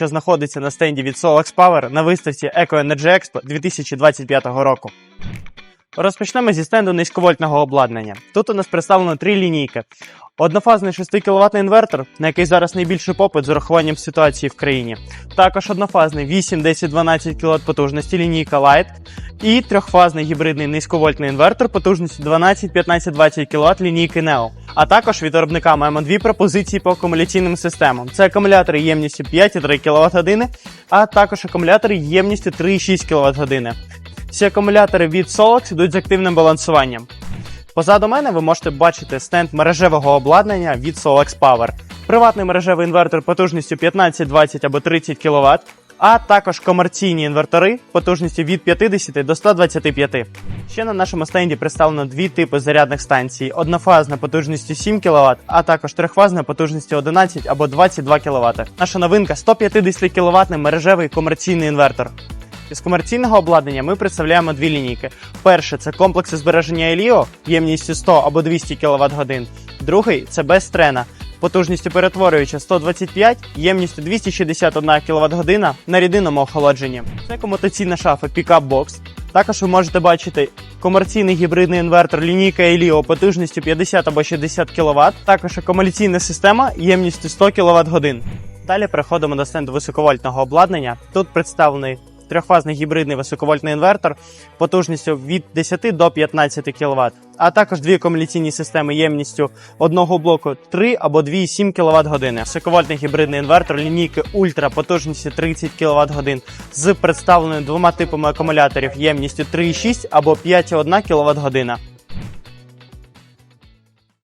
що знаходиться на стенді від Solax Power на виставці Eco Energy Expo 2025 року. Розпочнемо зі стенду низьковольтного обладнання. Тут у нас представлено три лінійки. Однофазний 6 кВт інвертор, на який зараз найбільший попит з урахуванням ситуації в країні. Також однофазний 8, 10, 12 кВт потужності лінійка Light і трьохфазний гібридний низьковольтний інвертор потужністю 12, 15, 20 кВт лінійки Neo. А також від виробника маємо дві пропозиції по акумуляційним системам. Це акумулятори ємністю 5,3 кВт години, а також акумулятори ємністю 3,6 кВт години. Всі акумулятори від Solex йдуть з активним балансуванням. Позаду мене ви можете бачити стенд мережевого обладнання від Solex Power. Приватний мережевий інвертор потужністю 15, 20 або 30 кВт, а також комерційні інвертори потужністю від 50 до 125. Ще на нашому стенді представлено дві типи зарядних станцій: однофазна потужністю 7 кВт, а також трьохфазна потужністю 11 або 22 кВт. Наша новинка 150 кВт мережевий комерційний інвертор. Із комерційного обладнання ми представляємо дві лінійки. Перше це комплекси збереження Еліо ємністю 100 або 200 кВт годин. Другий це без трена, потужністю перетворююча 125, ємністю 261 кВт година на рідинному охолодженні. Це комутаційна шафа Pickup Box. Також ви можете бачити комерційний гібридний інвертор лінійка Еліо потужністю 50 або 60 кВт, також акумуляційна система ємністю 100 кВт годин. Далі переходимо до стенду високовольтного обладнання. Тут представлений трьохфазний гібридний високовольтний інвертор потужністю від 10 до 15 кВт, а також дві акумуляційні системи ємністю одного блоку 3 або 2,7 кВт години. Високовольтний гібридний інвертор лінійки Ультра потужністю 30 кВт годин з представленими двома типами акумуляторів ємністю 3,6 або 5,1 кВт година.